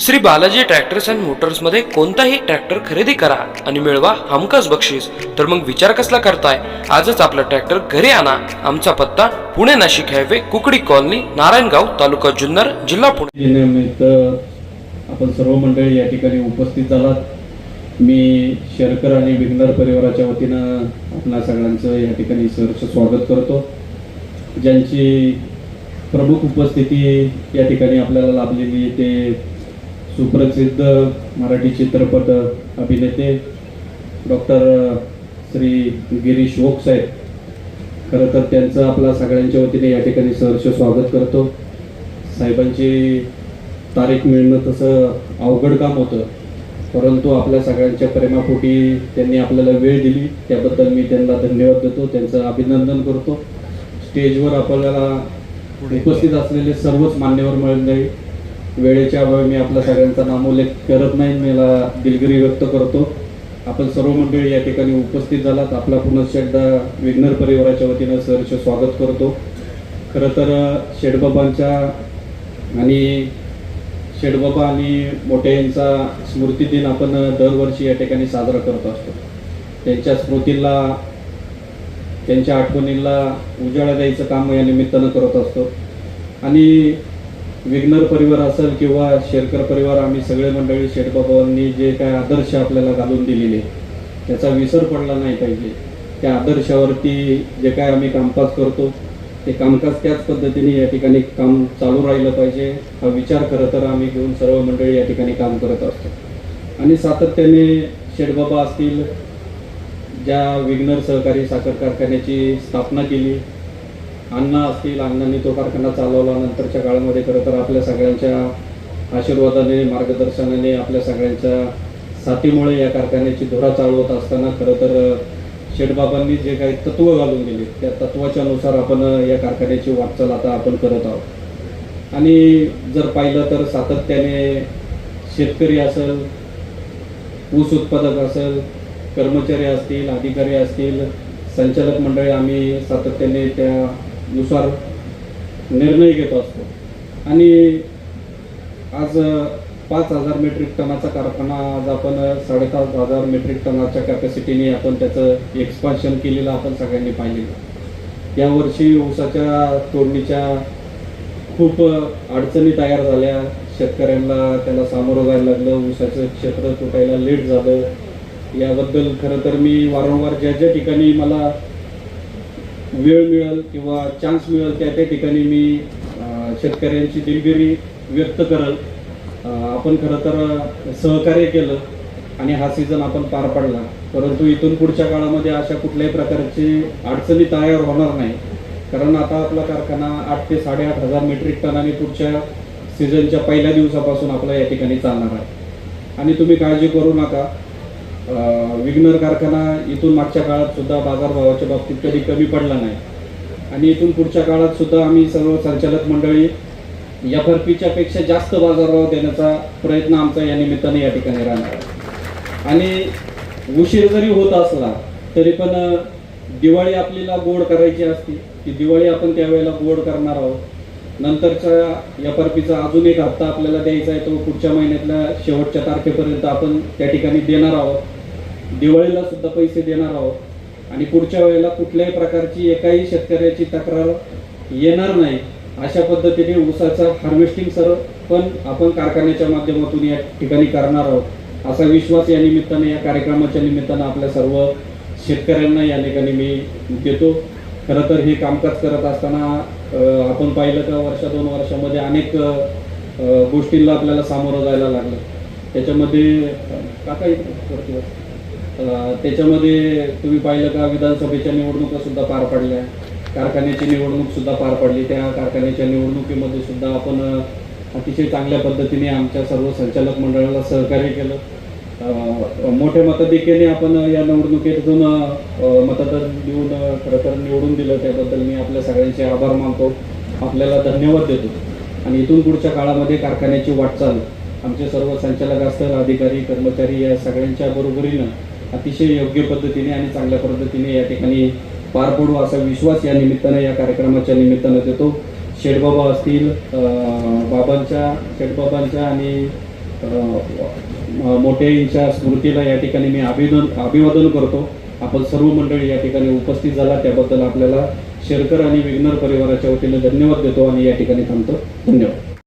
Shri Balaji tractors and मोटर्समध्ये कोणताही tractor खरेदी करा आणि मिळवा हमखास बक्षीस. तर मग विचार कसला करताय? आजच आपला ट्रॅक्टर घरी आणा. आमचा पत्ता पुणे नाशिक हायवे कुकडी कॉलनी नारायणगाव तालुका जुन्नर जिल्हा पुणे. आपण सर्व मंडळी या ठिकाणी उपस्थित झालात. मी शेरकर आणि विघ्नर परिवाराच्या वतीनं आपणा सगळ्यांचं या ठिकाणी सहर्ष स्वागत करतो. ज्यांची प्रमुख उपस्थिती या ठिकाणी आपल्याला लाभलेली ते सुप्रसिद्ध मराठी चित्रपट अभिनेते डॉक्टर श्री गिरीश वोक साहेब. खरं तर त्यांचं आपल्या सगळ्यांच्या वतीने या ठिकाणी सहर्ष स्वागत करतो. साहेबांची तारीख मिळणं तसं अवघड काम होतं. परंतु आपल्या सगळ्यांच्या प्रेमापोटी त्यांनी आपल्याला वेळ दिली. त्याबद्दल मी त्यांना धन्यवाद देतो. त्यांचं अभिनंदन करतो. स्टेजवर आपल्याला उपस्थित असलेले सर्वच मान्यवर मंडळी वेळेच्या अभावी मी आपल्या सगळ्यांचा नामोल्लेख करत नाही मला दिलगिरी व्यक्त करतो. आपण सर्व मंडळी या ठिकाणी उपस्थित झालात. आपला पुनश्च एकदा विघ्नर परिवाराच्या वतीनं सहर्ष स्वागत करतो. खरं तर शेडबाबांच्या आणि शेडबाबा आणि मोठे यांचा स्मृती दिन आपण दरवर्षी या ठिकाणी साजरा करत असतो. त्यांच्या स्मृतीला त्यांच्या आठवणीला उजाळा द्यायचं काम या निमित्तानं करत असतो. आणि विघ्नर परिवार असेल किंवा शेरकर परिवार आम्ही सगळे मंडळी शेठबाबांनी जे काय आदर्श आपल्याला घालून दिलेले त्याचा विसर पडला नाही पाहिजे. त्या आदर्शावरती जे काय आम्ही कामकाज करतो ते कामकाज त्याच पद्धतीने या ठिकाणी काम चालू राहिलं पाहिजे. हा विचार खरं तर आम्ही घेऊन सर्व मंडळी या ठिकाणी काम करत असतो. आणि सातत्याने शेडबाबा असतील ज्या विघ्नर सहकारी साखर कारखान्याची स्थापना केली अण्णा असतील अण्णांनी तो कारखाना चालवला नंतरच्या काळामध्ये खरं तर आपल्या सगळ्यांच्या आशीर्वादाने मार्गदर्शनाने आपल्या सगळ्यांच्या साथीमुळे या कारखान्याची धुरा चालवत असताना खरं तर शेठबाबांनी जे काही तत्व घालून दिले त्या तत्वाच्या नुसार आपण या कारखान्याची वाटचाल आता आपण करत आहोत. आणि जर पाहिलं तर सातत्याने शेतकरी असेल ऊस उत्पादक असेल कर्मचारी असतील अधिकारी असतील संचालक मंडळी आम्ही सातत्याने त्या नुसार निर्णय घेत असतो. आणि आज पाच हजार मेट्रिक टनाचा कारखाना आज आपण साडेपाच हजार मेट्रिक टनाच्या कॅपॅसिटीने आपण त्याचं एक्सपान्शन केलेलं आपण सगळ्यांनी पाहिलेलं. यावर्षी ऊसाच्या तोडणीच्या खूप अडचणी तयार झाल्या. शेतकऱ्यांना त्याला सामोरं जायला लागलं. ऊसाचं क्षेत्र तुटायला लेट झालं. याबद्दल खरं तर मी वारंवार ज्या ज्या ठिकाणी मला वेळ मिळेल किंवा चान्स मिळेल त्या त्या ठिकाणी मी शेतकऱ्यांची दिलगिरी व्यक्त करल. आपण खरं तर सहकार्य केलं आणि हा सीझन आपण पार पाडला. परंतु इथून पुढच्या काळामध्ये अशा कुठल्याही प्रकारची अडचणी तयार होणार नाही. कारण आता आपला कारखाना आठ ते साडेआठ हजार मेट्रिक टनाने पुढच्या सीझनच्या पहिल्या दिवसापासून आपला या ठिकाणी चालणार आहे. आणि तुम्ही काळजी करू नका. विग्नर कारखाना इथून मागच्या काळात सुद्धा बाजारभावाच्या बाबतीत कधी कमी पडला नाही. आणि इथून पुढच्या काळात सुद्धा आम्ही सर्व संचालक मंडळी एफ आर पीच्या पेक्षा जास्त बाजारभाव देण्याचा प्रयत्न आमचा या निमित्ताने या ठिकाणी राहणार आणि उशीर जरी होत असला तरी पण दिवाळी आपल्याला गोड करायची असते. की दिवाळी आपण त्यावेळेला गोड करणार आहोत. नंतरच्या एफ आर पीचा अजून एक हप्ता आपल्याला द्यायचा आहे तो पुढच्या महिन्यातल्या शेवटच्या तारखेपर्यंत आपण त्या ठिकाणी देणार आहोत. दिवाळीला सुद्धा पैसे देणार आहोत. आणि पुढच्या वेळेला कुठल्याही प्रकारची एकाही शेतकऱ्याची तक्रार येणार नाही अशा पद्धतीने ऊसाचं हार्वेस्टिंग सर्व पण आपण कारखान्याच्या माध्यमातून या ठिकाणी करणार आहोत. असा विश्वास या निमित्ताने या कार्यक्रमाच्या निमित्तानं आपल्या सर्व शेतकऱ्यांना या ठिकाणी मी देतो. खरं तर हे कामकाज करत असताना आपण पाहिलं का वर्षा दोन वर्षामध्ये अनेक गोष्टींना आपल्याला सामोरं जायला लागलं. त्याच्यामध्ये अं, काका त्याच्यामध्ये तुम्ही पाहिलं का विधानसभेच्या निवडणुका सुद्धा पार पडल्या. कारखान्याची निवडणूक सुद्धा पार पडली. त्या कारखान्याच्या निवडणुकीमध्ये सुद्धा आपण अतिशय चांगल्या पद्धतीने आमच्या सर्व संचालक मंडळाला सहकार्य केलं. मोठ्या मताधिक्याने आपण या निवडणुकीतून जाऊन मतदान देऊन खरं तर निवडून दिलं त्याबद्दल मी आपल्या सगळ्यांचे आभार मानतो. आपल्याला धन्यवाद देतो. आणि इथून पुढच्या काळामध्ये कारखान्याची वाटचाल आमचे सर्व संचालक असतील अधिकारी कर्मचारी या सगळ्यांच्या बरोबरीनं अतिशय योग्य पद्धतीने आणि चांगल्या पद्धतीने या ठिकाणी पार पडू असा विश्वास या निमित्तानं या कार्यक्रमाच्या निमित्तानं देतो. शेठबाबा असतील बाबांच्या शेठबाबांच्या आणि मोठ्यांच्या स्मृतीला या ठिकाणी मी अभिनंदन अभिवादन करतो. आपण सर्व मंडळी या ठिकाणी उपस्थित झाला. त्याबद्दल आपल्याला शेरकर आणि विघ्नर परिवाराच्या वतीने धन्यवाद देतो आणि या ठिकाणी थांबतो. धन्यवाद.